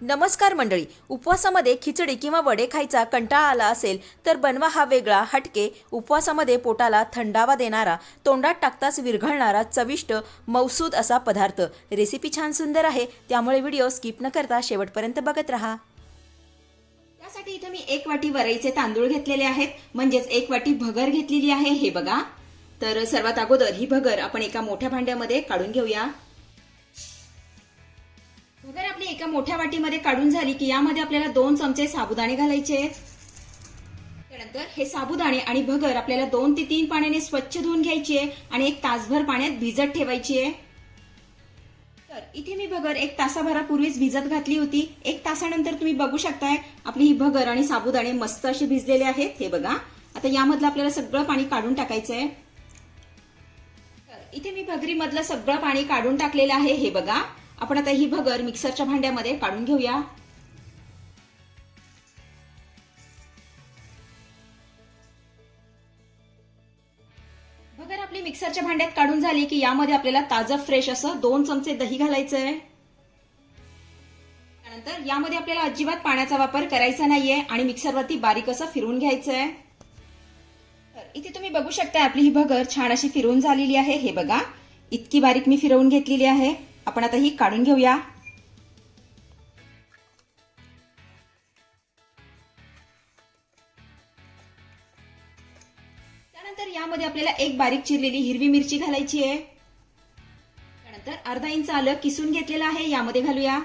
नमस्कार मंडळी उपवासामध्ये खिचडी किंवा वडे खायचा कंटाळा आला असेल तर बनवा हा वेगळा हटके. उपवासामध्ये पोटाला थंडावा देणारा तोंडात टाकताच विरघळणारा चविष्ट मौसूद असा पदार्थ. रेसिपी छान सुंदर आहे त्यामुळे व्हिडिओ स्किप न करता शेवटपर्यंत बघत राहा. त्यासाठी इथे मी एक वाटी वरईचे तांदूळ घेतलेले आहेत म्हणजेच एक वाटी भगर घेतलेली आहे हे बघा. तर सर्वात अगोदर ही भगर आपण एका मोठ्या भांड्यामध्ये काढून घेऊया. भगर आपली एका मोठ्या वाटीमध्ये काढून झाली की यामध्ये आपल्याला दोन चमचे साबुदाणे घालायचे आहेत. त्यानंतर हे साबुदाणे आणि भगर आपल्याला दोन ते तीन पाण्याने स्वच्छ धुवून घ्यायची आहे आणि एक तासभर पाण्यात भिजत ठेवायची आहे. तर इथे मी भगर एक तासाभरापूर्वीच भिजत घातली होती. एक तासानंतर तुम्ही बघू शकताय आपली ही भगर आणि साबुदाणे मस्त असे भिजलेले आहेत. हे बघा आता यामधलं आपल्याला सगळं पाणी काढून टाकायचं आहे. तर इथे मी भगरीमधलं सगळं पाणी काढून टाकलेलं आहे. हे बघा आपण आता ही भगर मिक्सरच्या भांड्यामध्ये काढून घेऊया. भगर आपली मिक्सरच्या भांड्यात काढून झाली की यामध्ये आपल्याला ताजं फ्रेश असं दोन चमचे दही घालायचं आहे त्यानंतर यामध्ये आपल्याला अजिबात पाण्याचा वापर करायचा नाहीये आणि मिक्सरवरती बारीक असं फिरवून घ्यायचं आहे तर इथे तुम्ही बघू शकता आपली ही भगर छान अशी फिरवून झालेली आहे. हे बघा इतकी बारीक मी फिरवून घेतलेली आहे. आपण आता ही काढून घेऊया. त्यानंतर यामध्ये आपल्याला एक बारीक चिरलेली हिरवी मिरची घालायची आहे. त्यानंतर अर्धा इंच आलं किसून घेतलेलं आहे यामध्ये घालूया.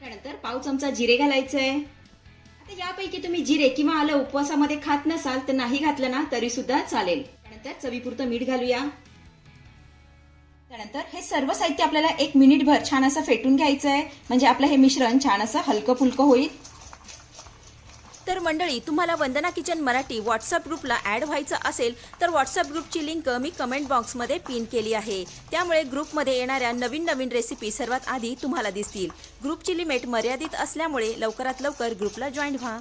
त्यानंतर पाव चमचा जिरे घालायचं आहे आता यापैकी तुम्ही जिरे किंवा आलं उपवासामध्ये खात नसाल तर नाही घातलं ना तरी सुद्धा चालेल. त्यानंतर चवीपुरतं मीठ घालूया. त्यानंतर हे सर्व साहित्य आपल्याला एक मिनिटभर छान असं फेटून घ्यायचं आहे म्हणजे आपलं हे मिश्रण छान असं हलकं फुलकं होईल. तर मंडळी तुम्हाला वंदना किचन मराठी व्हॉट्सअप ग्रुपला ॲड व्हायचं असेल तर व्हॉट्सअप ग्रुपची लिंक मी कमेंट बॉक्समध्ये पिन केली आहे. त्यामुळे ग्रुपमध्ये येणाऱ्या नवीन नवीन रेसिपी सर्वात आधी तुम्हाला दिसतील. ग्रुपची लिमिट मर्यादित असल्यामुळे लवकरात लवकर ग्रुपला जॉईन व्हा.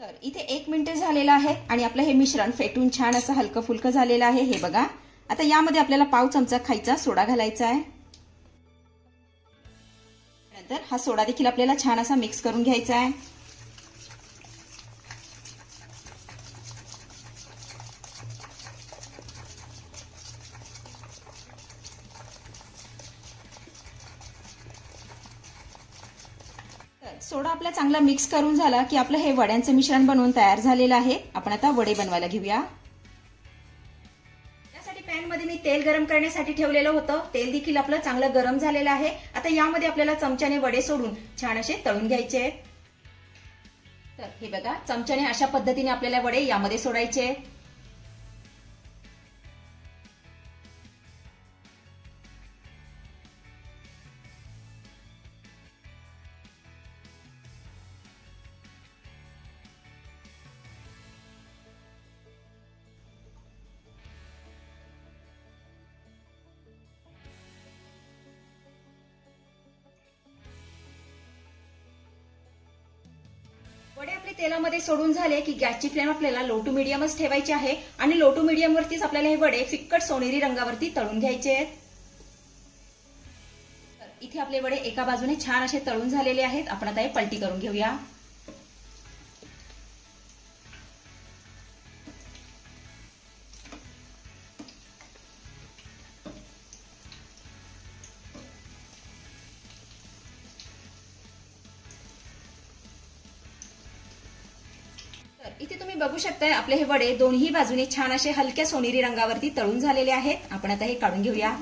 तर इथे एक मिनिट झालेलं आहे आणि आपलं हे मिश्रण फेटून छान असं हलकं फुलकं झालेलं आहे. हे बघा. आता यामध्ये आपल्याला पाव चमचा खायचा सोडा घालायचा आहे. नंतर हा सोडा देखील आपल्याला छान असा मिक्स करून घ्यायचा आहे. तर सोडा आपला चांगला मिक्स करून झाला की आपलं हे वड्यांचं मिश्रण बनवून तयार झालेलं आहे. आपण आता वडे बनवायला घेऊया. तेल गरम करण्यासाठी ठेवलेलं होतं. तेल देखील आपलं चांगलं गरम झालेलं आहे. आता यामध्ये आपल्याला चमच्याने वडे सोडून छान असे तळून घ्यायचे आहेत. तर हे बघा चमच्याने अशा पद्धतीने आपल्याला वडे यामध्ये सोडायचे आहेत. तेलामध्ये सोडून झाले की गॅसची फ्लेम आपल्याला लो टू मिडियमच ठेवायची आहे आणि लो टू मिडियम वरतीच आपल्याला हे वडे फिक्कट सोनेरी रंगावरती तळून घ्यायचे आहेत. इथे आपले वडे एका बाजूने छान असे तळून झालेले आहेत. आपण आता हे पलटी करून घेऊया. इथे तुम्ही बघू शकताय आपले हे वडे दोन्ही बाजूने छान असे हलक्या सोनेरी रंगावरती तळून झालेले आहेत. आपण आता हे काढून घेऊया.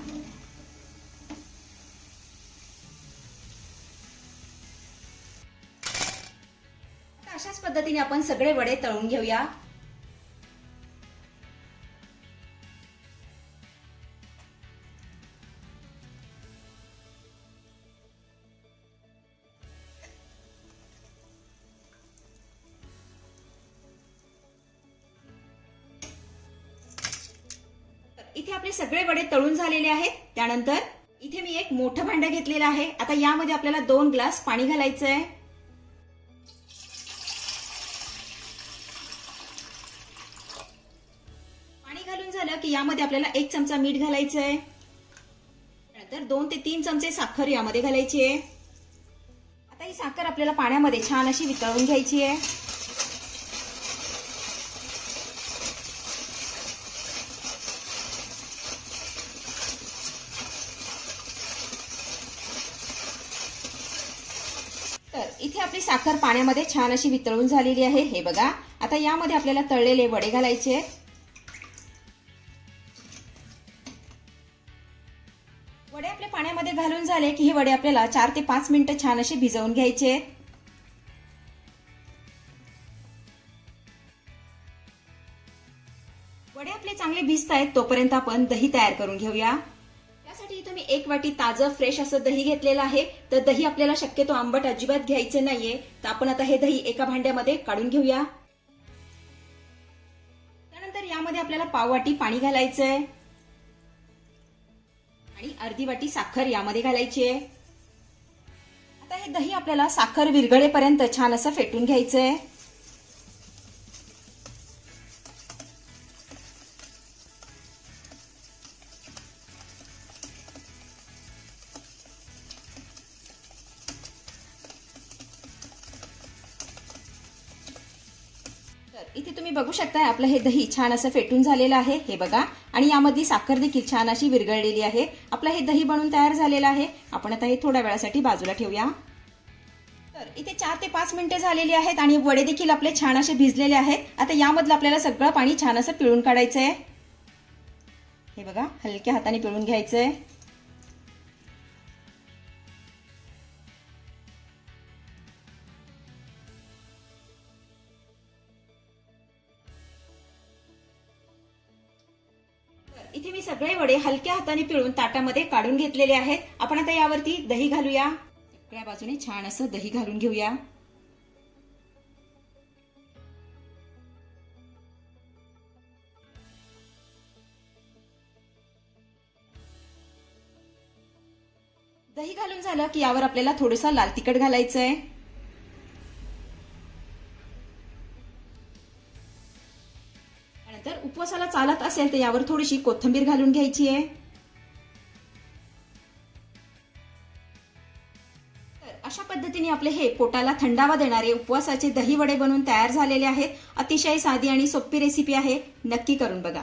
अशाच पद्धतीने आपण सगळे वडे तळून घेऊया. इथे आपले सगळे वडे तळून झालेले आहेत. त्यानंतर इथे मी एक मोठं भांडं घेतलेलं आहे. आता यामध्ये आपल्याला दोन ग्लास पाणी घालायचं आहे पाणी घालून झालं की यामध्ये आपल्याला एक चमचा मीठ घालायचं आहे त्यानंतर दोन ते तीन चमचे साखर यामध्ये घालायची आहे. आता ही साखर आपल्याला पाण्यामध्ये छान अशी वितळवून घ्यायची आहे तर इथे आपली साखर पाण्यामध्ये छान अशी वितळून झालेली आहे हे बघा आता यामध्ये आपल्याला तळलेले वडे घालायचे आहेत. वडे आपल्या पाण्यामध्ये घालून झाले की हे वडे आपल्याला चार ते पाच मिनिटं छान असे भिजवून घ्यायचे आहेत. वडे आपले चांगले भिजत आहेत तोपर्यंत आपण दही तयार करून घेऊया एक वाटी ताजं फ्रेश असं दही घेतलेलं आहे. तर दही आपल्याला शक्यतो आंबट अजिबात घ्यायचं नाहीये. तर आपण आता हे दही एका भांड्यामध्ये काढून घेऊया. त्यानंतर यामध्ये आपल्याला पाव वाटी पाणी घालायचंय. आणि अर्धी वाटी साखर यामध्ये घालायची आहे. आता हे दही आपल्याला साखर विरघळेपर्यंत छान असं फेटून घ्यायचंय. इथे तुम्ही बघू शकताय आपलं हे दही छान असं फेटून झालेलं आहे हे बघा. आणि यामध्ये साखर देखील छान अशी विरघळलेली आहे. आपलं हे दही बनून तयार झालेलं आहे. आपण आता हे थोड्या वेळासाठी बाजूला ठेवूया. तर इथे चार ते पाच मिनिटे झालेली आहेत आणि वडे देखील आपले छान असे भिजलेले आहेत. आता यामधलं आपल्याला सगळं पाणी छान असं पिळून काढायचं आहे हे बघा हलक्या हाताने पिळून घ्यायचं आहे इथे मी सगळे वडे हलक्या हाताने पिळून ताटामध्ये काढून घेतलेले आहेत. आपण आता यावरती दही घालूया. सगळ्या बाजूने छान असं दही घालून घेऊया. दही घालून झालं की यावर आपल्याला थोडंसं लाल तिखट घालायचं आहे असेल तर यावर थोडीशी कोथिंबीर घालून घ्यायची आहे. तर अशा पद्धतीने आपले हे पोटाला थंडावा देणारे उपवासाचे दही वडे बनवून तयार झालेले आहेत. अतिशय साधी आणि सोपी रेसिपी आहे. नक्की करून बघा.